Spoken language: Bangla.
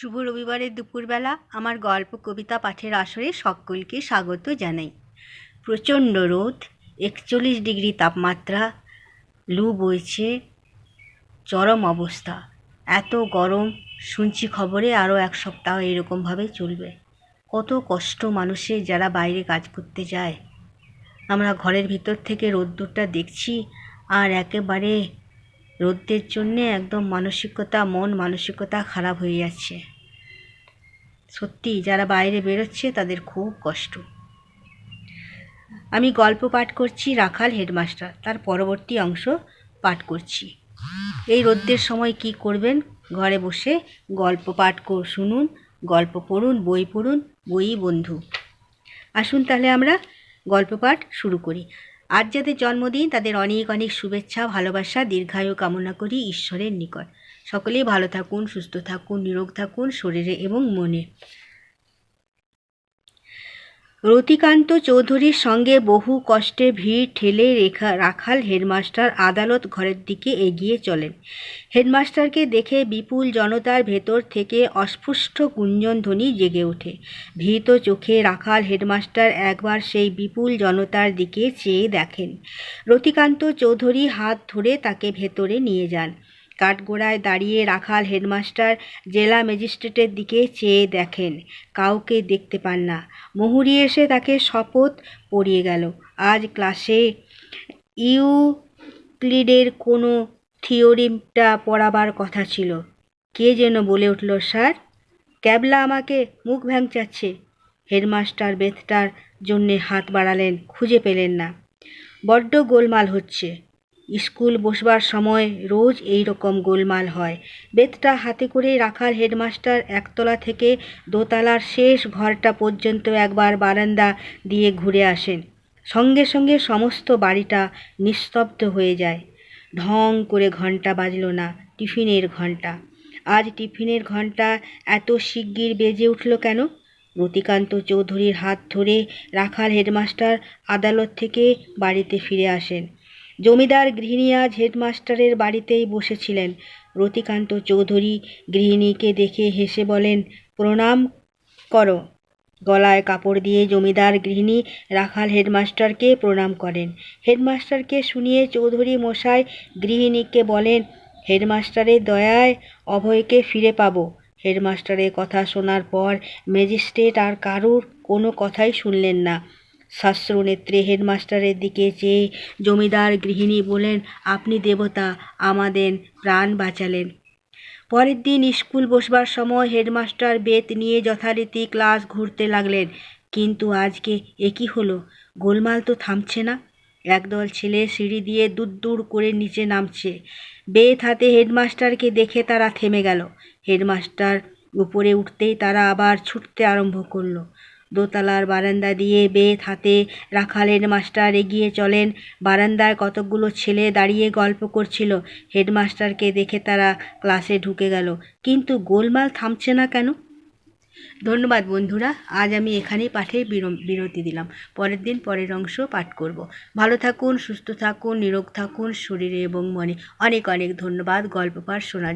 শুভ রবিবারের দুপুরবেলা আমার গল্প, কবিতা, পাঠের আসরে সকলকে স্বাগত জানাই। প্রচণ্ড রোদ, একচল্লিশ ডিগ্রি তাপমাত্রা, লু বইছে, চরম অবস্থা। এত গরম, শুনছি খবরে আরও এক সপ্তাহ এরকমভাবে চলবে। কত কষ্ট মানুষের যারা বাইরে কাজ করতে যায়। আমরা ঘরের ভিতর থেকে রোদ্দুরটা দেখছি আর একেবারে রোদ্রের জন্যে একদম মানসিকতা, মন মানসিকতা খারাপ হয়ে যাচ্ছে। সত্যি, যারা বাইরে বেরোচ্ছে তাদের খুব কষ্ট। আমি গল্প পাঠ করছি রাখাল হেডমাস্টার, তার পরবর্তী অংশ পাঠ করছি। এই রোদ্রের সময় কি করবেন? ঘরে বসে গল্প পাঠ শুনুন, গল্প পড়ুন, বই পড়ুন, বই বন্ধু। আসুন তাহলে আমরা গল্প পাঠ শুরু করি। আজ যাদের জন্মদিন, তাদের অনেক অনেক শুভেচ্ছা, ভালোবাসা, দীর্ঘায়ু কামনা করি ঈশ্বরের নিকট। সকলেই ভালো থাকুন, সুস্থ থাকুন, নিরোগ থাকুন শরীরে এবং মনে। রতিকান্ত চৌধুরীর সঙ্গে বহু কষ্টে ভিড় ঠেলে রেখা, রাখাল হেডমাস্টার আদালত ঘরের দিকে এগিয়ে চলেন। হেডমাস্টারকে দেখে বিপুল জনতার ভেতর থেকে অস্পষ্ট গুঞ্জনধ্বনি জেগে ওঠে। ভীত চোখে রাখাল হেডমাস্টার একবার সেই বিপুল জনতার দিকে চেয়ে দেখেন। রতিকান্ত চৌধুরী হাত ধরে তাকে ভেতরে নিয়ে যান। কাঠগোড়ায় দাঁড়িয়ে রাখাল হেডমাস্টার জেলা ম্যাজিস্ট্রেটের দিকে চেয়ে দেখেন, কাউকে দেখতে পান না। মুহুরি এসে তাকে শপথ পড়িয়ে গেল। আজ ক্লাসে ইউক্লিডের কোনো থিওরিমটা পড়াবার কথা ছিল। কে যেন বলে উঠল, স্যার, ক্যাবলা আমাকে মুখ ভ্যাংচাচ্ছে। হেডমাস্টার বেথটার জন্যে হাত বাড়ালেন, খুঁজে পেলেন না। বড্ড গোলমাল হচ্ছে। স্কুল বসবার সময় রোজ এই রকম গোলমাল হয়। বেতটা হাতে করে রাখার হেডমাস্টার একতলা থেকে দোতলার শেষ ঘরটা পর্যন্ত একবার বারান্দা দিয়ে ঘুরে আসেন। সঙ্গে সঙ্গে সমস্ত বাড়িটা নিস্তব্ধ হয়ে যায়। ঢং করে ঘণ্টা বাজলো না টিফিনের ঘণ্টা আজ টিফিনের ঘণ্টা এত শিগগির বেজে উঠল কেন? রতিকান্ত চৌধুরীর হাত ধরে রাখাল হেডমাস্টার আদালত থেকে বাড়িতে ফিরে আসেন। জমিদার গৃহিণী আজ হেডমাস্টারের বাড়িতেই বসেছিলেন। রতিকান্ত চৌধুরী গৃহিণীকে দেখে হেসে বলেন, প্রণাম করো। গলায় কাপড় দিয়ে জমিদার গৃহিণী রাখাল হেডমাস্টারকে প্রণাম করেন। হেডমাস্টারকে শুনিয়ে চৌধুরী মশাই গৃহিণীকে বলেন, হেডমাস্টারের দয়ায় অভয়কে ফিরে পাবো। হেডমাস্টারের কথা শোনার পর ম্যাজিস্ট্রেট আর কারুর কোনো কথাই শুনলেন না। শাস্ত্রনেত্রে হেডমাস্টারের দিকে চেয়ে জমিদার গৃহিণী বলেন, আপনি দেবতা, আমাদের প্রাণ বাঁচালেন। পরের দিন স্কুল বসবার সময় হেডমাস্টার বেত নিয়ে যথারীতি ক্লাস ঘুরতে লাগলেন। কিন্তু আজকে একই হলো? গোলমাল তো থামছে না? একদল ছেলে সিঁড়ি দিয়ে দূর দূর করে নিচে নামছে। বেত হাতে হেডমাস্টারকে দেখে তারা থেমে গেল। হেডমাস্টার উপরে উঠতেই তারা আবার ছুটতে আরম্ভ করল। দোতলার বারান্দা দিয়ে বেত হাতে রাখাল হেডমাস্টার এগিয়ে চলেন। বারান্দায় কতকগুলো ছেলে দাঁড়িয়ে গল্প করছিল। হেডমাস্টারকে দেখে তারা ক্লাসে ঢুকে গেল। কিন্তু গোলমাল থামছে না কেন? ধন্যবাদ বন্ধুরা, আজ আমি এখানেই পাঠে বিরতি দিলাম। পরের দিন পরের অংশ পাঠ করব। ভালো থাকুন, সুস্থ থাকুন, নিরোগ থাকুন, শরীরে এবং মনে অনেক অনেক ধন্যবাদ। গল্প পাঠ শোনার